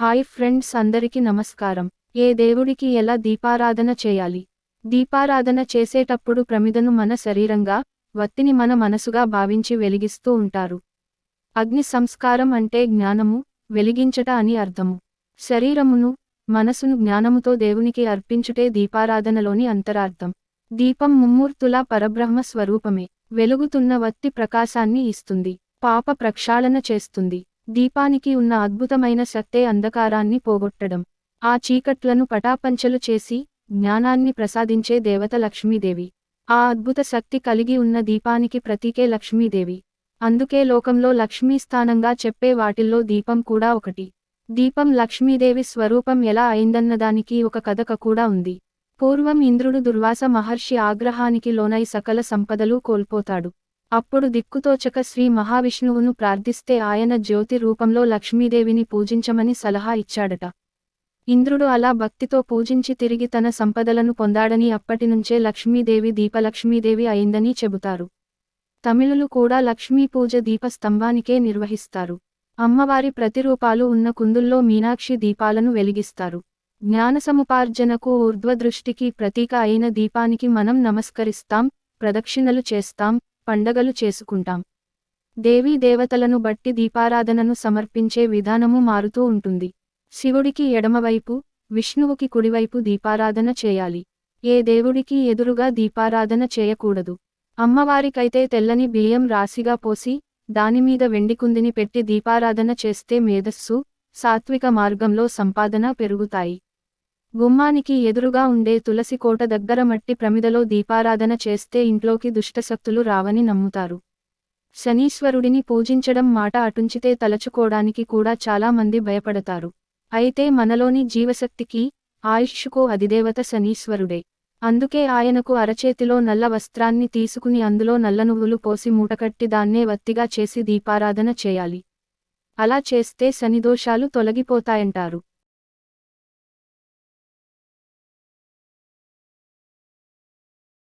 Hi friends అందరికీ నమస్కారం. ఏ దేవుడికి ఎలా దీపారాధన చేయాలి? దీపారాధన చేసేటప్పుడు ప్రమిదను మన శరీరంగా వత్తిని మన మనసుగా భావించి వెలిగిస్తూ ఉంటారు. అగ్ని సంస్కారం అంటే జ్ఞానము వెలిగించట అని అర్థము. శరీరమును మనసును జ్ఞానముతో దేవునికి అర్పించుటే దీపారాధనలోని అంతరార్థం. దీపం ముమ్మూర్తులా పరబ్రహ్మ స్వరూపమే. వెలుగుతున్న వత్తి ప్రకాశాన్ని ఇస్తుంది. పాప ప్రక్షాళన చేస్తుంది. దీపానికి ఉన్న అద్భుతమైన శక్తే అంధకారాన్ని పోగొట్టడం. ఆ చీకట్లను పటాపంచలు చేసి జ్ఞానాన్ని ప్రసాదించే దేవత లక్ష్మీదేవి. ఆ అద్భుత శక్తి కలిగి ఉన్న దీపానికి ప్రతీకే లక్ష్మీదేవి. అందుకే లోకంలో లక్ష్మీ స్థానంగా చెప్పే వాటిల్లో దీపం కూడా ఒకటి. దీపం లక్ష్మీదేవి స్వరూపం ఎలా అయిందన్నదానికి ఒక కథక కూడా ఉంది. పూర్వం ఇంద్రుడు దుర్వాస మహర్షి ఆగ్రహానికి లోనై సకల సంపదలు కోల్పోతాడు. అప్పుడు దిక్కుతోచక శ్రీ మహావిష్ణువును ప్రార్థిస్తే ఆయన జ్యోతి రూపంలో లక్ష్మీదేవిని పూజించమని సలహా ఇచ్చాడట. ఇంద్రుడు అలా భక్తితో పూజించి తిరిగి తన సంపదలను పొందాడని అప్పటినుంచే లక్ష్మీదేవి దీపలక్ష్మీదేవి అయిందని చెబుతారు. తమిళులు కూడా లక్ష్మీ పూజ దీపస్తంభానికే నిర్వహిస్తారు. అమ్మవారి ప్రతిరూపాలు ఉన్న కుందుల్లో మీనాక్షి దీపాలను వెలిగిస్తారు. జ్ఞానసముపార్జనకు ఊర్ధ్వదృష్టికి ప్రతీక అయిన దీపానికి మనం నమస్కరిస్తాం ప్రదక్షిణలు చేస్తాం పండగలు చేసుకుంటాం. దేవీ దేవతలను బట్టి దీపారాధనను సమర్పించే విధానము మారుతూ ఉంటుంది. శివుడికి ఎడమవైపు విష్ణువుకి కుడివైపు దీపారాధన చేయాలి. ఏ దేవుడికి ఎదురుగా దీపారాధన చేయకూడదు. అమ్మవారికైతే తెల్లని బియ్యం రాశిగా పోసి దానిమీద వెండికుందిని పెట్టి దీపారాధన చేస్తే మేధస్సు సాత్విక మార్గంలో సంపాదన పెరుగుతాయి. గుమ్మానికి ఎదురుగా ఉండే తులసి కోట దగ్గర మట్టి ప్రమిదలో దీపారాధన చేస్తే ఇంట్లోకి దుష్టశక్తులు రావని నమ్ముతారు. శనీశ్వరుడిని పూజించడం మాట అటుంచితే తలచుకోవడానికి కూడా చాలా మంది భయపడతారు. అయితే మనలోని జీవశక్తికి ఆయుష్కు అధిదేవత శనీశ్వరుడే. అందుకే ఆయనకు అరచేతిలో నల్ల వస్త్రాన్ని తీసుకుని అందులో నల్ల నువ్వులు పోసి మూటకట్టి దాన్నే వత్తిగా చేసి దీపారాధన చేయాలి. అలా చేస్తే శనిదోషాలు తొలగిపోతాయంటారు.